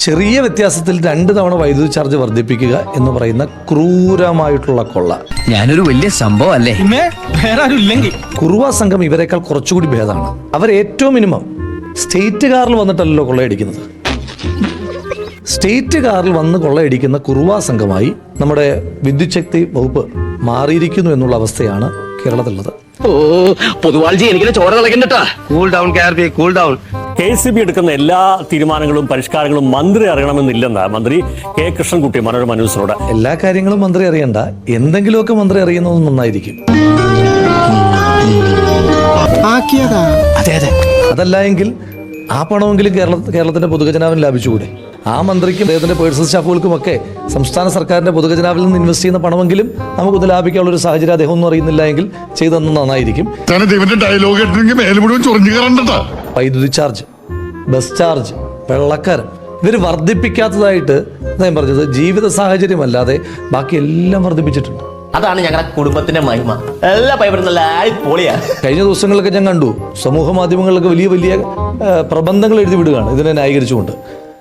ചെറിയ വ്യത്യാസത്തിൽ രണ്ട് തവണ വൈദ്യുതി ചാർജ് വർദ്ധിപ്പിക്കുക എന്ന് പറയുന്ന ക്രൂരമായിട്ടുള്ള കൊള്ള. ഞാനൊരു വലിയ സംഭവം അല്ലേ? പിന്നെ വേറെ ആരും ഇല്ലെങ്കിൽ കുറുവ സംഘം ഇവരെക്കാൾ കുറച്ചുകൂടി ഭേദമാണ്. അവർ ഏറ്റവും മിനിമം സ്റ്റേറ്റ് കാറിൽ വന്നിട്ടല്ലോ കൊള്ളയടിക്കുന്നത് സ്റ്റേറ്റ് കാറിൽ വന്ന് കൊള്ളയടിക്കുന്ന കുറുവ സംഘമായി നമ്മുടെ വിദ്യുത് ശക്തി വകുപ്പ് മാറിയിരിക്കുന്നു എന്നുള്ള അവസ്ഥയാണ് കേരളത്തിലുള്ളത്. ഓ പൊതുവാൾജി എനിക്ക് ചോര cool down cool down K C B എടുക്കുന്ന എല്ലാ തീരുമാനങ്ങളും പരിഷ്കാരങ്ങളും മന്ത്രി അറിയണമെന്നില്ലെന്ന് മന്ത്രി കെ കൃഷ്ണൻകുട്ടി മനോരമ ന്യൂസിനോട് എല്ലാ കാര്യങ്ങളും മന്ത്രി അറിയണ്ട. എന്തെങ്കിലുമൊക്കെ മന്ത്രി അറിയുന്നത് നന്നായിരിക്കും. ആക്കിയതാ. അതെ അതെ. അതല്ല എങ്കിൽ ആ പണമെങ്കിലും കേരള കേരളത്തിന്റെ പൊതുഖജനാവിന് ലാഭിച്ചുകൂടെ? ആ മന്ത്രിക്കും അദ്ദേഹത്തിന്റെ പേഴ്സണൽ സ്റ്റാഫുകൾക്കും ഒക്കെ സംസ്ഥാന സർക്കാരിന്റെ പൊതുഖജനാവിൽ നിന്ന് ഇൻവെസ്റ്റ് ചെയ്യുന്ന പണമെങ്കിലും നമുക്കൊന്ന് ലാഭിക്കാനുള്ള ഒരു സാഹചര്യം അദ്ദേഹം ഒന്നും അറിയുന്നില്ല എങ്കിൽ ചെയ്തെന്ന് നന്നായിരിക്കും. വൈദ്യുതി ചാർജ് ബസ് ചാർജ് വെള്ളക്കാരൻ. ഇവർ വർദ്ധിപ്പിക്കാത്തതായിട്ട് ഞാൻ പറഞ്ഞത് ജീവിത സാഹചര്യമല്ലാതെ ബാക്കി എല്ലാം വർദ്ധിപ്പിച്ചിട്ടുണ്ട്. അതാണ് ഞങ്ങളുടെ കുടുംബത്തിന്റെ മഹിമ. എല്ലാ പൈപ്പറും നല്ല പൊളിയാ കഴിഞ്ഞ ദിവസങ്ങളിലൊക്കെ ഞാൻ കണ്ടു സമൂഹ മാധ്യമങ്ങളിലൊക്കെ വലിയ വലിയ പ്രബന്ധങ്ങൾ എഴുതി വിടുകയാണ്. ഇതിനെ ന്യായീകരിച്ചുകൊണ്ട്.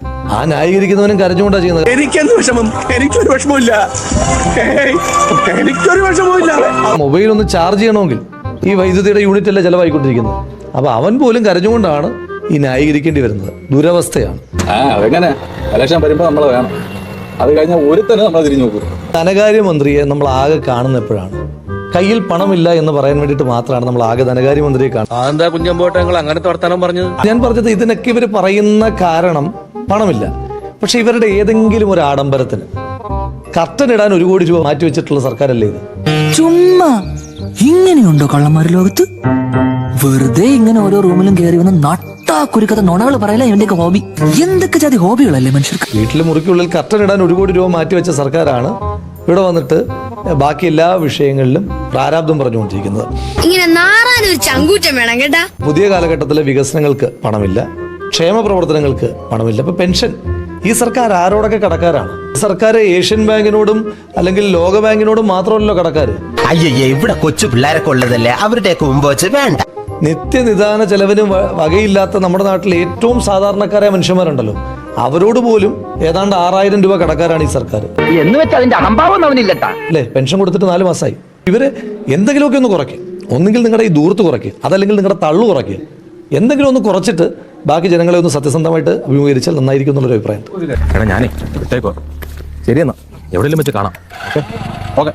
ആ ന്യായീകരിക്കുന്നവനും കരഞ്ഞുകൊണ്ടാണ് ചെയ്യുന്നത്. എനിക്കെന്ത് വിഷമം? എനിക്കൊരു വിഷമമില്ല എനിക്കൊരു വിഷമമില്ല മൊബൈൽ ഒന്ന് ചാർജ് ചെയ്യണമെങ്കിൽ ഈ വൈദ്യുതിയുടെ യൂണിറ്റ് അല്ലേ ചെലവായിക്കൊണ്ടിരിക്കുന്നത്. അപ്പോൾ അവൻ പോലും കരഞ്ഞുകൊണ്ടാണ് ഈ ന്യായീകരിക്കേണ്ടി വരുന്നത് ദുരവസ്ഥയാണ്. ആ അതെങ്ങനെ? ഇലക്ഷൻ വരുമ്പോ നമ്മൾ വേണം. അത് കഴിഞ്ഞാൽ ഒരുത്തന്നെ നമ്മൾ തിരിഞ്ഞു നോക്കും. ധനകാര്യമന്ത്രിയെ നമ്മൾ ആകെ കാണുന്ന എപ്പോഴാണ് കയ്യിൽ പണമില്ല എന്ന് പറയാൻ വേണ്ടിയിട്ട് മാത്രമാണ് നമ്മൾ ആകെ ധനകാര്യമന്ത്രിയെ കാണുന്നത്. അതെന്താ അങ്ങനെ പറഞ്ഞത്? ഞാൻ പറഞ്ഞത് ഇതിനൊക്കെ ഇവർ പറയുന്ന കാരണം പണമില്ല. പക്ഷെ ഇവരുടെ ഏതെങ്കിലും ഒരു ആഡംബരത്തിന് കർട്ടൻ ഇടാൻ ഒരു കോടി രൂപ മാറ്റി വെച്ചിട്ടുള്ള സർക്കാരല്ലേ ഇത്? ചുമ്മാ ഇങ്ങനെയുണ്ടോ കള്ളന്മാര് ലോകത്ത്? വെറുതെ ഇങ്ങനെ ഓരോ റൂമിലും കയറി വന്ന് നട്ടാ കുരുക്കഥ നുണകൾ പറയില്ല ഇവന്റെയൊക്കെ ഹോബി. എന്തൊക്കെ ജാതി ഹോബികളല്ലേ മനുഷ്യർക്ക്? വീട്ടിലെ മുറിക്കുള്ളിൽ കർട്ടൻ ഇടാൻ ഒരു കോടി രൂപ മാറ്റി വെച്ച സർക്കാരാണ് ഇവിടെ വന്നിട്ട് ബാക്കി എല്ലാ വിഷയങ്ങളിലും പ്രാരാബ്ദം പറഞ്ഞുകൊണ്ടിരിക്കുന്നത്. ഇങ്ങനെ നാറാനൊരു ചങ്കൂറ്റം വേണം കേട്ടാ. പുതിയ കാലഘട്ടത്തിലെ വികസനങ്ങൾക്ക് പണമില്ല ക്ഷേമ പ്രവർത്തനങ്ങൾക്ക് പണമില്ല. ഇപ്പൊ പെൻഷൻ ഈ സർക്കാർ ആരോടൊക്കെ കടക്കാരാണ്? സർക്കാർ ഏഷ്യൻ ബാങ്കിനോടും അല്ലെങ്കിൽ ലോക ബാങ്കിനോടും മാത്രമല്ലല്ലോ കടക്കാർ അയ്യയ്യ ഇവിടെ കൊച്ചു പിള്ളേരൊക്കെ ഉള്ളതല്ലേ? അവരുടെയൊക്കെ മുമ്പ് വെച്ച് വേണ്ട. നിത്യനിദാന ചെലവിന് വകയില്ലാത്ത നമ്മുടെ നാട്ടിലെ ഏറ്റവും സാധാരണക്കാരായ മനുഷ്യന്മാരുണ്ടല്ലോ. അവരോട് പോലും ഏതാണ്ട് ആറായിരം രൂപ കടക്കാരാണ് ഈ സർക്കാർ. എന്ന് വെച്ചാൽ അതിന്റെ അഹംഭാവം അല്ലേ? പെൻഷൻ കൊടുത്തിട്ട് നാല് മാസമായി ഇവർ എന്തെങ്കിലുമൊക്കെ ഒന്ന് കുറയ്ക്കും. ഒന്നുകിൽ നിങ്ങളുടെ ഈ ദൂരത്ത് കുറയ്ക്കുക അതല്ലെങ്കിൽ നിങ്ങളുടെ തള്ളു കുറയ്ക്കുക എന്തെങ്കിലും ഒന്ന് കുറച്ചിട്ട് ബാക്കി ജനങ്ങളെ ഒന്ന് സത്യസന്ധമായിട്ട് അഭിമുഖീകരിച്ചാൽ നന്നായിരിക്കും എന്നുള്ളൊരു അഭിപ്രായം. എടാ ഞാനേ ശരിയെന്നാ എവിടെയെങ്കിലും വെച്ച് കാണാം. ഓക്കെ.